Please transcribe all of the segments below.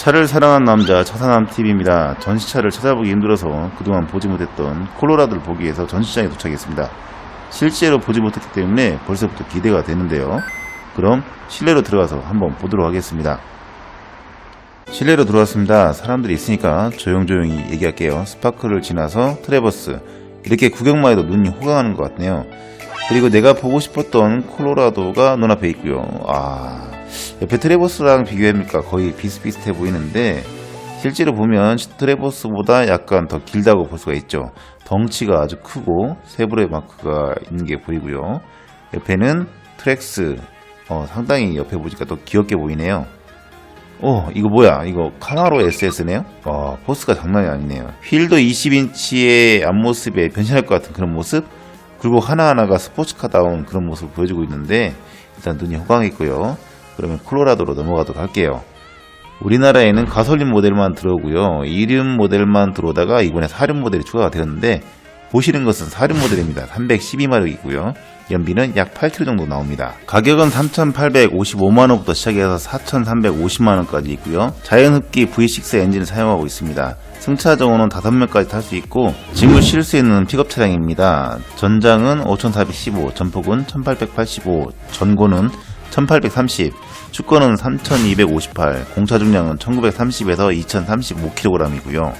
차를 사랑한 남자 차사남 TV입니다. 전시차를 찾아보기 힘들어서 그동안 보지 못했던 콜로라도를 보기 위해서 전시장에 도착했습니다. 실제로 보지 못했기 때문에 벌써부터 기대가 되는데요. 그럼 실내로 들어가서 한번 보도록 하겠습니다. 실내로 들어왔습니다. 사람들이 있으니까 조용조용히 얘기할게요. 스파크를 지나서 트레버스 이렇게 구경만 해도 눈이 호강하는 것 같네요. 그리고 내가 보고 싶었던 콜로라도가 눈앞에 있고요. 아 옆에 트레버스랑 비교해보니까 거의 비슷비슷해 보이는데 실제로 보면 트레버스보다 약간 더 길다고 볼 수가 있죠. 덩치가 아주 크고 세브레 마크가 있는 게 보이고요. 옆에는 트렉스 어, 상당히 옆에 보니까 더 귀엽게 보이네요. 오, 이거 뭐야? 이거 카나로 SS네요? 와, 포스가 장난이 아니네요. 휠도 20인치의 앞모습에 변신할 것 같은 그런 모습? 그리고 하나하나가 스포츠카다운 그런 모습을 보여주고 있는데, 일단 눈이 호강했고요. 그러면 콜로라도로 넘어가도록 할게요. 우리나라에는 가솔린 모델만 들어오고요. 이륜 모델만 들어오다가 이번에 사륜 모델이 추가가 되었는데, 보시는 것은 사륜 모델입니다. 312마력이고요. 연비는 약 8km 정도 나옵니다. 가격은 3,855만원부터 시작해서 4,350만원까지 있고요. 자연흡기 V6 엔진을 사용하고 있습니다. 승차 정원은 5명까지 탈 수 있고 짐을 실을 수 있는 픽업 차량입니다. 전장은 5,415, 전폭은 1,885, 전고는 1,830, 축거는 3,258, 공차 중량은 1,930에서 2,035kg이고요.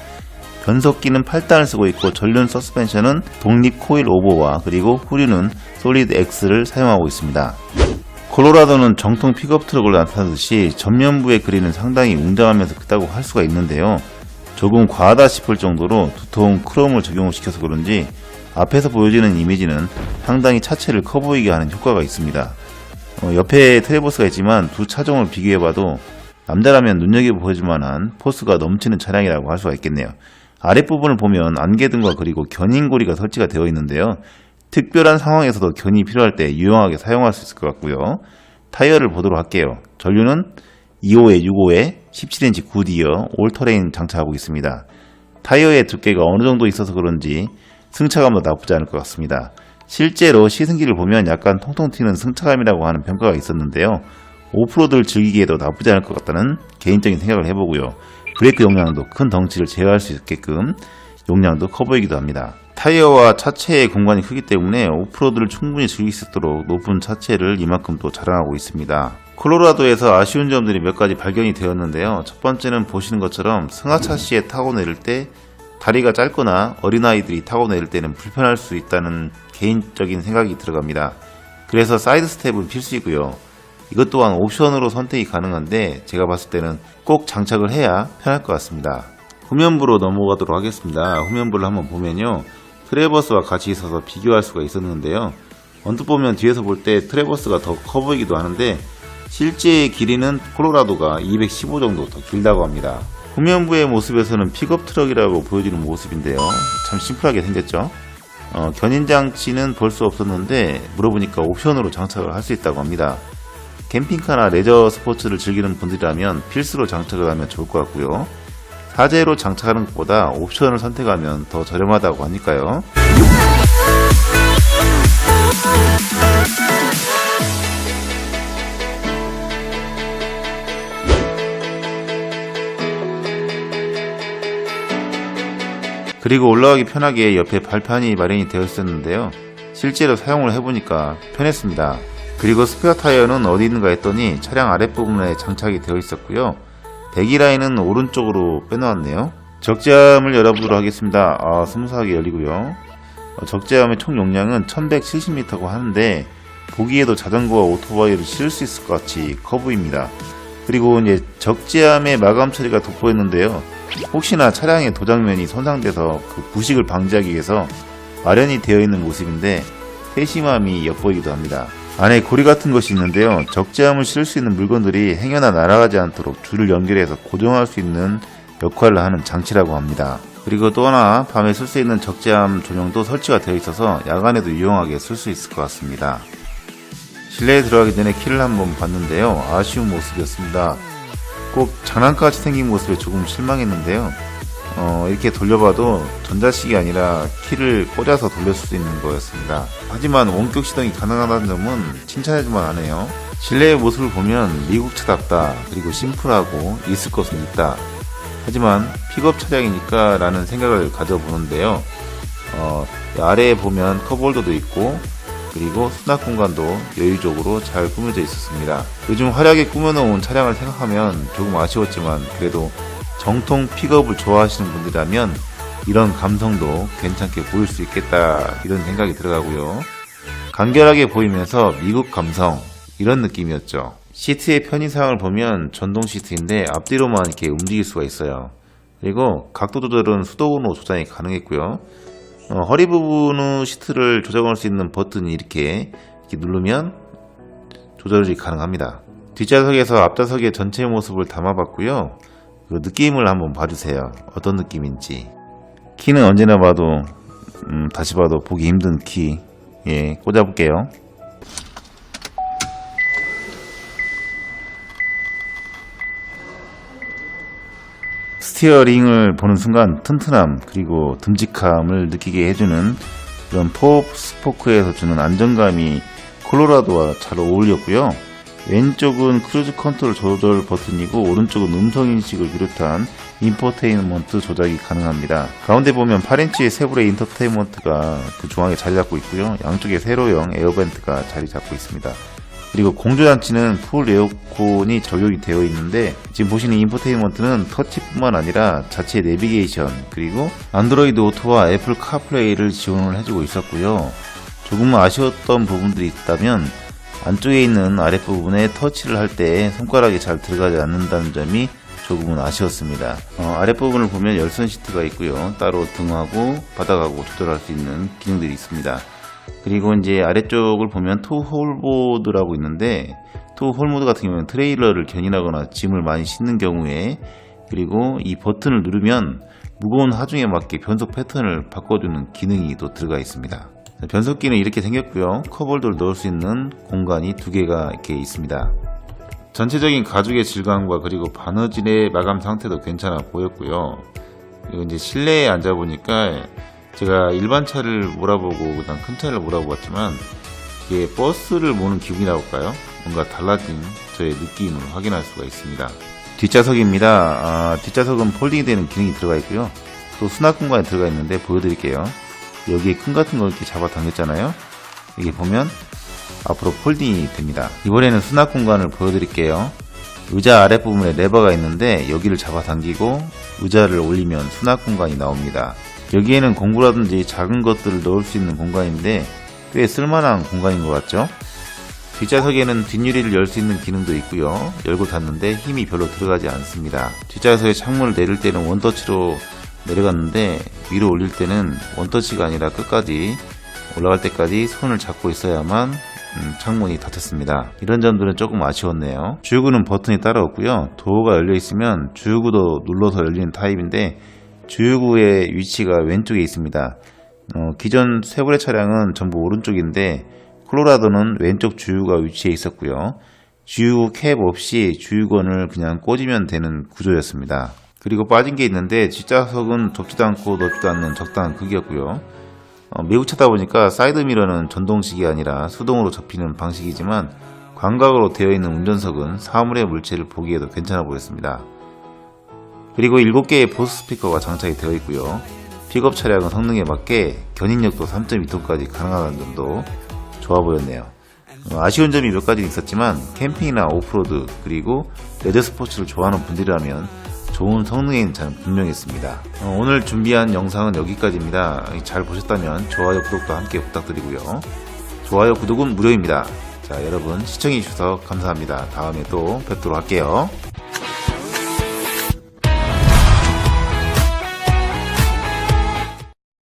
변속기는 8단을 쓰고 있고 전륜 서스펜션은 독립 코일 오버와 그리고 후륜은 솔리드 X를 사용하고 있습니다. 콜로라도는 정통 픽업 트럭을 나타내듯이 전면부의 그릴은 상당히 웅장하면서 크다고 할 수가 있는데요. 조금 과하다 싶을 정도로 두터운 크롬을 적용을 시켜서 그런지 앞에서 보여지는 이미지는 상당히 차체를 커 보이게 하는 효과가 있습니다. 어, 옆에 트레버스가 있지만 두 차종을 비교해봐도 남자라면 눈여겨보실 만한 포스가 넘치는 차량이라고 할 수가 있겠네요. 아랫부분을 보면 안개등과 그리고 견인고리가 설치가 되어 있는데요. 특별한 상황에서도 견이 필요할 때 유용하게 사용할 수 있을 것 같고요. 타이어를 보도록 할게요. 전류는 2호에 6호에 17인치 굿이어 올터레인 장착하고 있습니다. 타이어의 두께가 어느 정도 있어서 그런지 승차감도 나쁘지 않을 것 같습니다. 실제로 시승기를 보면 약간 통통 튀는 승차감이라고 하는 평가가 있었는데요. 오프로드를 즐기기에도 나쁘지 않을 것 같다는 개인적인 생각을 해보고요. 브레이크 용량도 큰 덩치를 제어할 수 있게끔 용량도 커 보이기도 합니다. 타이어와 차체의 공간이 크기 때문에 오프로드를 충분히 즐길 수 있도록 높은 차체를 이만큼 또 자랑하고 있습니다. 콜로라도에서 아쉬운 점들이 몇 가지 발견이 되었는데요. 첫 번째는 보시는 것처럼 승하차시에 타고 내릴 때 다리가 짧거나 어린아이들이 타고 내릴 때는 불편할 수 있다는 개인적인 생각이 들어갑니다. 그래서 사이드 스텝은 필수이고요. 이것 또한 옵션으로 선택이 가능한데 제가 봤을 때는 꼭 장착을 해야 편할 것 같습니다. 후면부로 넘어가도록 하겠습니다. 후면부를 한번 보면요. 트레버스와 같이 있어서 비교할 수가 있었는데요. 언뜻 보면 뒤에서 볼 때 트레버스가 더 커 보이기도 하는데 실제 길이는 콜로라도가 215 정도 더 길다고 합니다. 후면부의 모습에서는 픽업 트럭이라고 보여지는 모습인데요. 참 심플하게 생겼죠. 어, 견인 장치는 볼 수 없었는데 물어보니까 옵션으로 장착을 할 수 있다고 합니다. 캠핑카나 레저 스포츠를 즐기는 분들이라면 필수로 장착을 하면 좋을 것 같고요. 사제로 장착하는 것보다 옵션을 선택하면 더 저렴하다고 하니까요. 그리고 올라가기 편하게 옆에 발판이 마련이 되어 있었는데요. 실제로 사용을 해보니까 편했습니다. 그리고 스페어 타이어는 어디 있는가 했더니 차량 아랫부분에 장착이 되어 있었고요. 배기 라인은 오른쪽으로 빼놓았네요. 적재함을 열어보도록 하겠습니다. 아, 스무스하게 열리고요. 어, 적재함의 총 용량은 1170m고 하는데 보기에도 자전거와 오토바이를 실을 수 있을 것 같이 커 보입니다. 그리고 이제 적재함의 마감 처리가 돋보였는데요. 혹시나 차량의 도장면이 손상돼서 그 부식을 방지하기 위해서 마련이 되어 있는 모습인데 세심함이 엿보이기도 합니다. 안에 고리 같은 것이 있는데요. 적재함을 실을 수 있는 물건들이 행여나 날아가지 않도록 줄을 연결해서 고정할 수 있는 역할을 하는 장치라고 합니다. 그리고 또 하나 밤에 쓸 수 있는 적재함 조명도 설치가 되어 있어서 야간에도 유용하게 쓸 수 있을 것 같습니다. 실내에 들어가기 전에 키를 한번 봤는데요. 아쉬운 모습이었습니다. 꼭 장난같이 생긴 모습에 조금 실망했는데요. 어, 이렇게 돌려봐도 전자식이 아니라 키를 꽂아서 돌릴 수 있는 거였습니다. 하지만 원격 시동이 가능하다는 점은 칭찬해줄만 하네요. 실내의 모습을 보면 미국차답다 그리고 심플하고 있을 것은 있다 하지만 픽업 차량이니까 라는 생각을 가져보는데요 어, 아래에 보면 컵홀더도 있고 그리고 수납 공간도 여유적으로 잘 꾸며져 있었습니다 요즘 화려하게 꾸며놓은 차량을 생각하면 조금 아쉬웠지만 그래도 정통 픽업을 좋아하시는 분들이라면 이런 감성도 괜찮게 보일 수 있겠다 이런 생각이 들어가고요 간결하게 보이면서 미국 감성 이런 느낌이었죠. 시트의 편의사항을 보면 전동 시트인데 앞뒤로만 이렇게 움직일 수가 있어요. 그리고 각도 조절은 수동으로 조작이 가능했고요. 어, 허리 부분의 시트를 조정할 수 있는 버튼이 이렇게, 이렇게 누르면 조절이 가능합니다. 뒷좌석에서 앞좌석의 전체 모습을 담아봤고요. 그 느낌을 한번 봐주세요. 어떤 느낌인지. 키는 언제나 봐도 음, 다시 봐도 보기 힘든 키. 예, 꽂아볼게요. 스티어링을 보는 순간 튼튼함 그리고 듬직함을 느끼게 해주는 이런 포 스포크에서 주는 안정감이 콜로라도와 잘 어울렸고요. 왼쪽은 크루즈 컨트롤 조절 버튼이고 오른쪽은 음성 인식을 비롯한 인포테인먼트 조작이 가능합니다. 가운데 보면 8인치의 세브레 인터테인먼트가 그 중앙에 자리 잡고 있고요. 양쪽에 세로형 에어벤트가 자리 잡고 있습니다. 그리고 공조장치는 풀 에어컨이 적용이 되어 있는데 지금 보시는 인포테인먼트는 터치뿐만 아니라 자체 내비게이션 그리고 안드로이드 오토와 애플 카플레이를 지원을 해주고 있었고요. 조금 아쉬웠던 부분들이 있다면 안쪽에 있는 아랫부분에 터치를 할 때 손가락이 잘 들어가지 않는다는 점이 조금은 아쉬웠습니다. 어, 아랫부분을 보면 열선 시트가 있고요. 따로 등하고 바닥하고 조절할 수 있는 기능들이 있습니다. 그리고 이제 아래쪽을 보면 투 홀보드라고 있는데 투 홀모드 같은 경우는 트레일러를 견인하거나 짐을 많이 싣는 경우에 그리고 이 버튼을 누르면 무거운 하중에 맞게 변속 패턴을 바꿔주는 기능이 또 들어가 있습니다. 변속기는 이렇게 생겼고요. 컵홀더를 넣을 수 있는 공간이 두 개가 이렇게 있습니다. 전체적인 가죽의 질감과 그리고 바느질의 마감 상태도 괜찮아 보였고요. 그리고 이제 실내에 앉아 보니까 제가 일반 차를 몰아보고 그다음 큰 차를 몰아보았지만 이게 버스를 모는 기분이라고 할까요? 뭔가 달라진 저의 느낌을 확인할 수가 있습니다. 뒷좌석입니다. 아, 뒷좌석은 폴딩이 되는 기능이 들어가 있고요. 또 수납 공간에 들어가 있는데 보여드릴게요. 여기에 큰 같은 걸 이렇게 잡아 당겼잖아요. 여기 보면 앞으로 폴딩이 됩니다. 이번에는 수납 공간을 보여드릴게요. 의자 아랫부분에 레버가 있는데 여기를 잡아 당기고 의자를 올리면 수납 공간이 나옵니다. 여기에는 공구라든지 작은 것들을 넣을 수 있는 공간인데 꽤 쓸만한 공간인 것 같죠? 뒷좌석에는 뒷유리를 열 수 있는 기능도 있고요. 열고 닫는데 힘이 별로 들어가지 않습니다. 뒷좌석에 창문을 내릴 때는 원터치로 내려갔는데 위로 올릴 때는 원터치가 아니라 끝까지 올라갈 때까지 손을 잡고 있어야만 음, 창문이 닫혔습니다. 이런 점들은 조금 아쉬웠네요. 주유구는 버튼이 따로 없고요. 도어가 열려 있으면 주유구도 눌러서 열리는 타입인데 주유구의 위치가 왼쪽에 있습니다. 어, 기존 세브레 차량은 전부 오른쪽인데 콜로라도는 왼쪽 주유가 위치해 있었고요. 주유구 캡 없이 주유건을 그냥 꽂으면 되는 구조였습니다. 그리고 빠진 게 있는데 뒷좌석은 좁지도 않고 넓지도 않는 적당한 크기였고요. 어, 매우 차다 보니까 사이드미러는 전동식이 아니라 수동으로 접히는 방식이지만 광각으로 되어 있는 운전석은 사물의 물체를 보기에도 괜찮아 보였습니다. 그리고 7개의 보스 스피커가 장착이 되어 있고요. 픽업 차량은 성능에 맞게 견인력도 3.2톤까지 가능하다는 점도 좋아 보였네요. 어, 아쉬운 점이 몇 가지 있었지만 캠핑이나 오프로드 그리고 레드 스포츠를 좋아하는 분들이라면 좋은 성능인 차는 분명했습니다. 어, 오늘 준비한 영상은 여기까지입니다. 잘 보셨다면 좋아요, 구독도 함께 부탁드리고요. 좋아요, 구독은 무료입니다. 자, 여러분 시청해주셔서 감사합니다. 다음에 또 뵙도록 할게요.